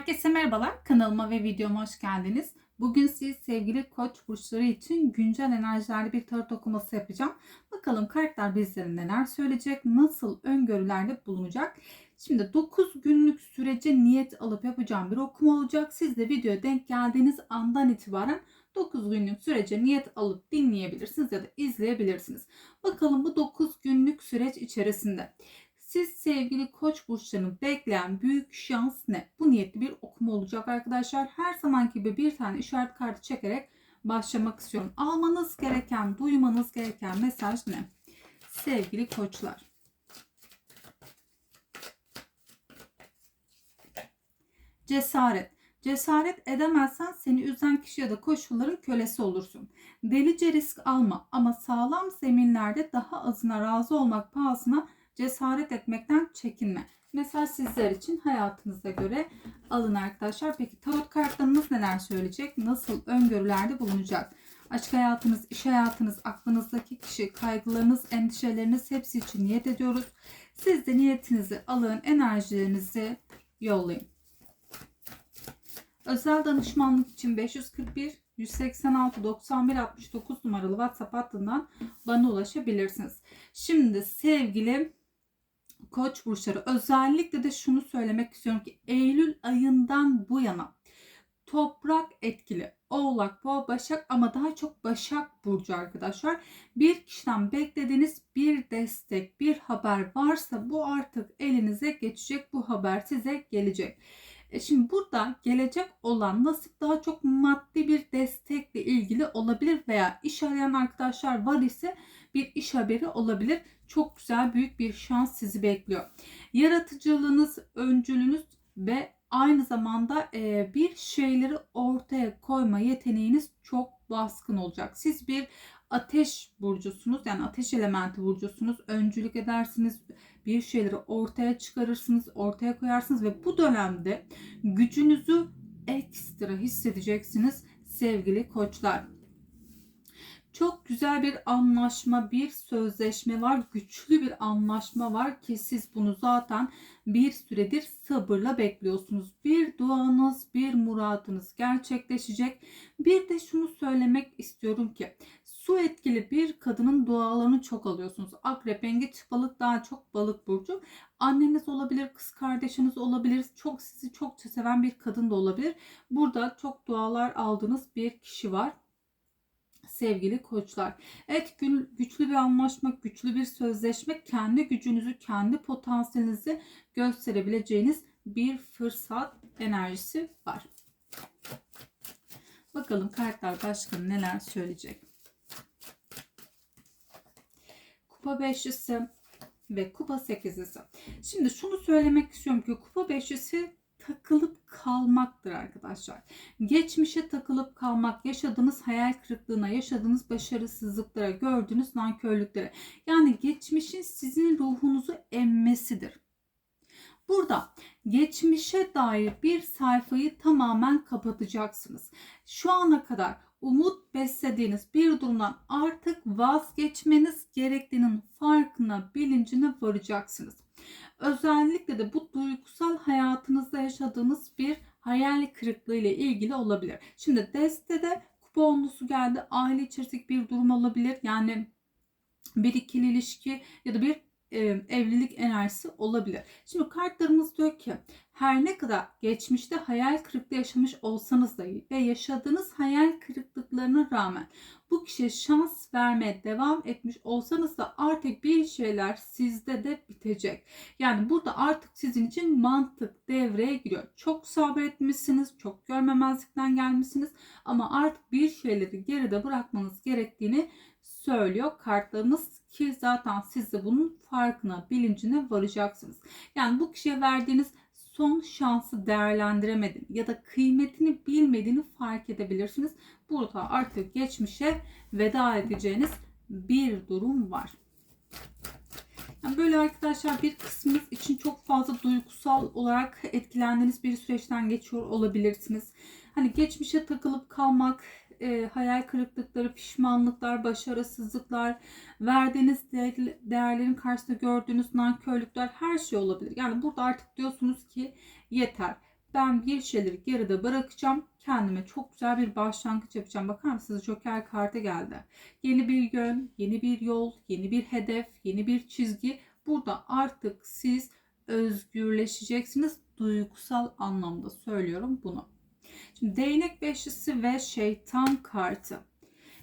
Herkese merhabalar. Kanalıma ve videoma hoş geldiniz. Bugün siz sevgili koç burçları için güncel enerjilerle bir tarot okuması yapacağım. Bakalım karakter bizlere neler söyleyecek, nasıl öngörülerde bulunacak. Şimdi 9 günlük sürece niyet alıp yapacağım bir okuma olacak. Siz de videoya denk geldiğiniz andan itibaren 9 günlük sürece niyet alıp dinleyebilirsiniz ya da izleyebilirsiniz. Bakalım bu 9 günlük süreç içerisinde siz sevgili koç burçlarını bekleyen büyük şans ne? Bu niyetli bir okuma olacak arkadaşlar. Her zamanki gibi bir tane işaret kartı çekerek başlamak istiyorum. Almanız gereken, duymanız gereken mesaj ne? Sevgili koçlar. Cesaret. Cesaret edemezsen seni üzen kişi ya da koşulların kölesi olursun. Delice risk alma ama sağlam zeminlerde daha azına razı olmak pahasına cesaret etmekten çekinme. Mesaj sizler için hayatınıza göre alın arkadaşlar. Peki tarot kartlarınız neler söyleyecek? Nasıl öngörülerde bulunacak? Aşk hayatınız, iş hayatınız, aklınızdaki kişi, kaygılarınız, endişeleriniz hepsi için niyet ediyoruz. Siz de niyetinizi alın, enerjilerinizi yollayın. Özel danışmanlık için 541 186 91 69 numaralı WhatsApp hattından bana ulaşabilirsiniz. Şimdi sevgili Koç burçları özellikle de şunu söylemek istiyorum ki Eylül ayından bu yana toprak etkili Oğlak, Boğa, Başak ama daha çok Başak burcu arkadaşlar. Bir kişiden beklediğiniz bir destek, bir haber varsa bu artık elinize geçecek. Bu haber size gelecek. E şimdi burada gelecek olan nasip daha çok maddi bir destekle ilgili olabilir veya iş arayan arkadaşlar var ise bir iş haberi olabilir. Çok güzel büyük bir şans sizi bekliyor. Yaratıcılığınız, öncülünüz ve aynı zamanda e, bir şeyleri ortaya koyma yeteneğiniz çok baskın olacak. Siz bir ateş burcusunuz yani ateş elementi burcusunuz. Öncülük edersiniz. Bir şeyleri ortaya çıkarırsınız, ortaya koyarsınız ve bu dönemde gücünüzü ekstra hissedeceksiniz sevgili koçlar. Çok güzel bir anlaşma, bir sözleşme var. Güçlü bir anlaşma var ki siz bunu zaten bir süredir sabırla bekliyorsunuz. Bir duanız, bir muradınız gerçekleşecek. Bir de şunu söylemek istiyorum ki su etkili bir kadının dualarını çok alıyorsunuz. Akrep, yengeç, balık daha çok balık burcu. Anneniz olabilir, kız kardeşiniz olabilir. Çok sizi çok seven bir kadın da olabilir. Burada çok dualar aldığınız bir kişi var sevgili koçlar. Evet güçlü bir anlaşma, güçlü bir sözleşme, kendi gücünüzü, kendi potansiyelinizi gösterebileceğiniz bir fırsat enerjisi var. Bakalım kartlar başkanı neler söyleyecek. Kupa beşlisi ve kupa sekizlisi. Şimdi şunu söylemek istiyorum ki kupa beşlisi takılıp kalmaktır arkadaşlar. Geçmişe takılıp kalmak, yaşadığınız hayal kırıklığına, yaşadığınız başarısızlıklara, gördüğünüz nankörlüklere. Yani geçmişin sizin ruhunuzu emmesidir. Burada geçmişe dair bir sayfayı tamamen kapatacaksınız. Şu ana kadar umut beslediğiniz bir durumdan artık vazgeçmeniz gerektiğinin farkına, bilincine varacaksınız. Özellikle de bu duygusal hayatınızda yaşadığınız bir hayal kırıklığı ile ilgili olabilir. Şimdi destede kupa onlusu geldi. Aile içerisindeki bir durum olabilir. Yani bir ikili ilişki ya da bir evlilik enerjisi olabilir. Şimdi kartlarımız diyor ki her ne kadar geçmişte hayal kırıklığı yaşamış olsanız dahi ve yaşadığınız hayal kırıklıklarına rağmen bu kişiye şans vermeye devam etmiş olsanız da artık bir şeyler sizde de bitecek. Yani burada artık sizin için mantık devreye giriyor. Çok sabretmişsiniz, çok görmemezlikten gelmişsiniz ama artık bir şeyleri geride bırakmanız gerektiğini söylüyor kartlarınız ki zaten siz de bunun farkına, bilincine varacaksınız. Yani bu kişiye verdiğiniz son şansı değerlendiremedin ya da kıymetini bilmediğini fark edebilirsiniz. Burada artık geçmişe veda edeceğiniz bir durum var. Yani böyle arkadaşlar bir kısmınız için çok fazla duygusal olarak etkilendiğiniz bir süreçten geçiyor olabilirsiniz. Hani geçmişe takılıp kalmak, e, hayal kırıklıkları, pişmanlıklar, başarısızlıklar, verdiğiniz değerlerin karşısında gördüğünüz nankörlükler her şey olabilir. Yani burada artık diyorsunuz ki yeter. Ben bir şeyleri geride bırakacağım. Kendime çok güzel bir başlangıç yapacağım. Bakar mısınız? Joker kartı geldi. Yeni bir yön, yeni bir yol, yeni bir hedef, yeni bir çizgi. Burada artık siz özgürleşeceksiniz. Duygusal anlamda söylüyorum bunu. Şimdi değnek beşlisi ve şeytan kartı.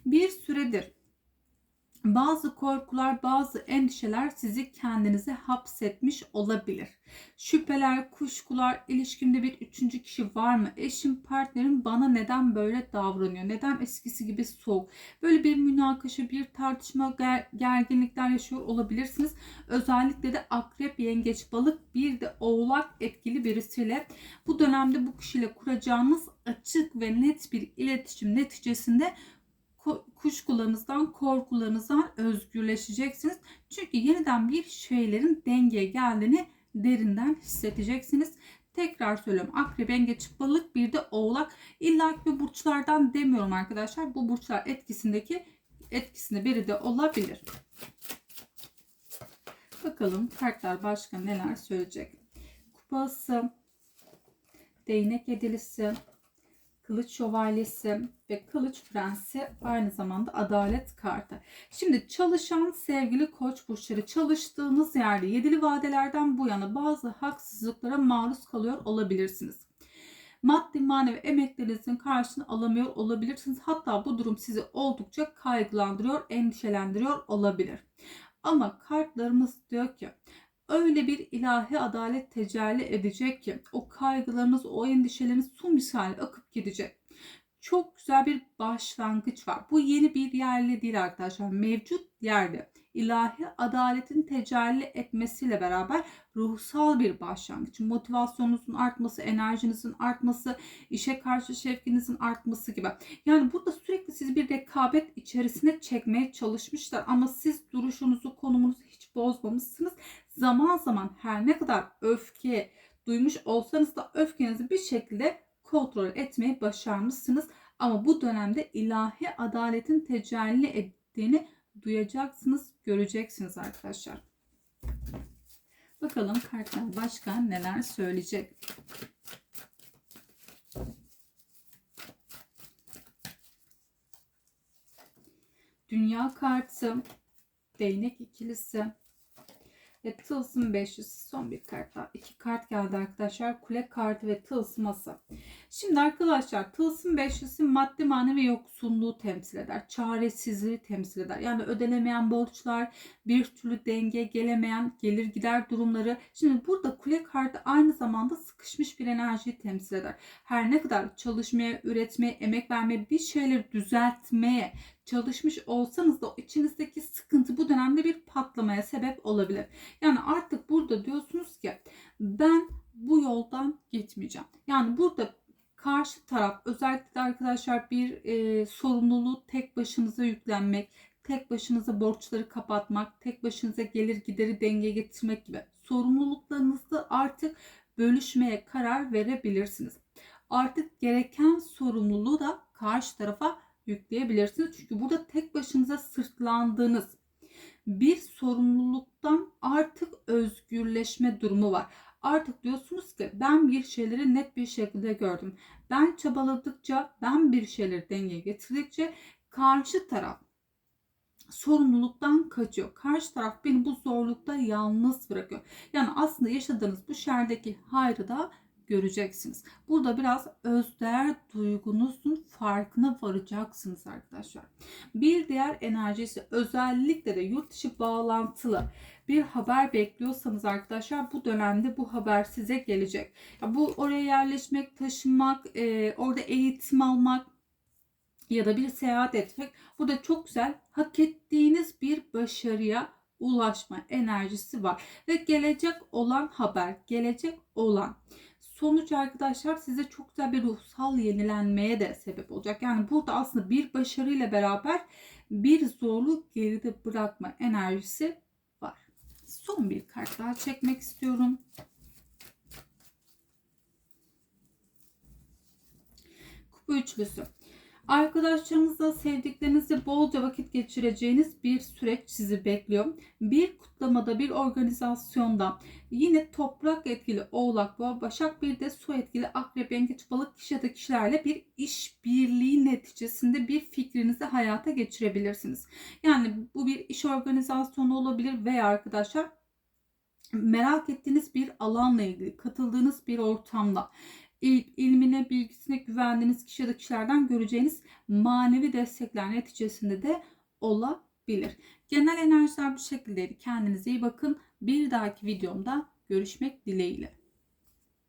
Bir süredir bazı korkular, bazı endişeler sizi kendinize hapsetmiş olabilir. Şüpheler, kuşkular, ilişkimde bir üçüncü kişi var mı? Eşim, partnerim bana neden böyle davranıyor? Neden eskisi gibi soğuk? Böyle bir münakaşa, bir tartışma, ger- gerginlikler yaşıyor olabilirsiniz. Özellikle de akrep, yengeç, balık, bir de oğlak etkili birisiyle bu dönemde bu kişiyle kuracağınız açık ve net bir iletişim neticesinde kuşkularınızdan, korkularınızdan özgürleşeceksiniz. Çünkü yeniden bir şeylerin dengeye geldiğini derinden hissedeceksiniz. Tekrar söylüyorum. Akrep, yengeç, balık bir de oğlak. İlla ki burçlardan demiyorum arkadaşlar. Bu burçlar etkisindeki etkisinde biri de olabilir. Bakalım kartlar başka neler söyleyecek. Kupası, değnek yedilisi, Kılıç Şövalyesi ve Kılıç Prensi aynı zamanda adalet kartı. Şimdi çalışan sevgili koç burçları çalıştığınız yerde yedili vadelerden bu yana bazı haksızlıklara maruz kalıyor olabilirsiniz. Maddi manevi emeklerinizin karşılığını alamıyor olabilirsiniz. Hatta bu durum sizi oldukça kaygılandırıyor, endişelendiriyor olabilir. Ama kartlarımız diyor ki öyle bir ilahi adalet tecelli edecek ki o kaygılarınız, o endişeleriniz su misali akıp gidecek. Çok güzel bir başlangıç var. Bu yeni bir yerli değil arkadaşlar. Mevcut yerde ilahi adaletin tecelli etmesiyle beraber ruhsal bir başlangıç. Motivasyonunuzun artması, enerjinizin artması, işe karşı şevkinizin artması gibi. Yani burada sürekli sizi bir rekabet içerisine çekmeye çalışmışlar ama siz duruşunuzu, konumunuzu hiç bozmamışsınız. Zaman zaman her ne kadar öfke duymuş olsanız da öfkenizi bir şekilde kontrol etmeyi başarmışsınız. Ama bu dönemde ilahi adaletin tecelli ettiğini duyacaksınız, göreceksiniz arkadaşlar. Bakalım kartlar başka neler söyleyecek. Dünya kartı, değnek ikilisi, ve tılsım 500 son bir kart daha. İki kart geldi arkadaşlar. Kule kartı ve tılsıması. Şimdi arkadaşlar tılsım 500'ü maddi manevi yoksulluğu temsil eder. Çaresizliği temsil eder. Yani ödenemeyen borçlar, bir türlü denge gelemeyen gelir gider durumları. Şimdi burada kule kartı aynı zamanda sıkışmış bir enerjiyi temsil eder. Her ne kadar çalışmaya, üretmeye, emek vermeye, bir şeyleri düzeltmeye, çalışmış olsanız da içinizdeki sıkıntı bu dönemde bir patlamaya sebep olabilir. Yani artık burada diyorsunuz ki ben bu yoldan gitmeyeceğim. Yani burada karşı taraf özellikle arkadaşlar bir e, sorumluluğu tek başınıza yüklenmek, tek başınıza borçları kapatmak, tek başınıza gelir gideri denge getirmek gibi sorumluluklarınızı artık bölüşmeye karar verebilirsiniz. Artık gereken sorumluluğu da karşı tarafa yükleyebilirsiniz. Çünkü burada tek başınıza sırtlandığınız bir sorumluluktan artık özgürleşme durumu var. Artık diyorsunuz ki ben bir şeyleri net bir şekilde gördüm. Ben çabaladıkça, ben bir şeyleri dengeye getirdikçe karşı taraf sorumluluktan kaçıyor. Karşı taraf beni bu zorlukta yalnız bırakıyor. Yani aslında yaşadığınız bu şerdeki hayrı da göreceksiniz. Burada biraz özdeğer duygunuzun farkına varacaksınız arkadaşlar. Bir diğer enerji ise özellikle de yurt dışı bağlantılı bir haber bekliyorsanız arkadaşlar bu dönemde bu haber size gelecek. Ya bu oraya yerleşmek, taşınmak, e, orada eğitim almak ya da bir seyahat etmek burada çok güzel hak ettiğiniz bir başarıya ulaşma enerjisi var ve gelecek olan haber, gelecek olan sonuç arkadaşlar size çok güzel bir ruhsal yenilenmeye de sebep olacak. Yani burada aslında bir başarıyla beraber bir zorluk geride bırakma enerjisi. Son bir kart daha çekmek istiyorum. Kupa üçlüsü. Arkadaşlarınızla, sevdiklerinizle bolca vakit geçireceğiniz bir süreç sizi bekliyor. Bir kutlamada, bir organizasyonda yine toprak etkili oğlak, boğa, başak bir de su etkili akrep, yengeç, balık kişi ya kişilerle bir iş birliği neticesinde bir fikrinizi hayata geçirebilirsiniz. Yani bu bir iş organizasyonu olabilir veya arkadaşlar merak ettiğiniz bir alanla ilgili katıldığınız bir ortamda il- ilmine, bilgisine güvendiğiniz kişi ya da kişilerden göreceğiniz manevi destekler neticesinde de olabilir. Genel enerjiler bu şekildeydi. Kendinize iyi bakın. Bir dahaki videomda görüşmek dileğiyle.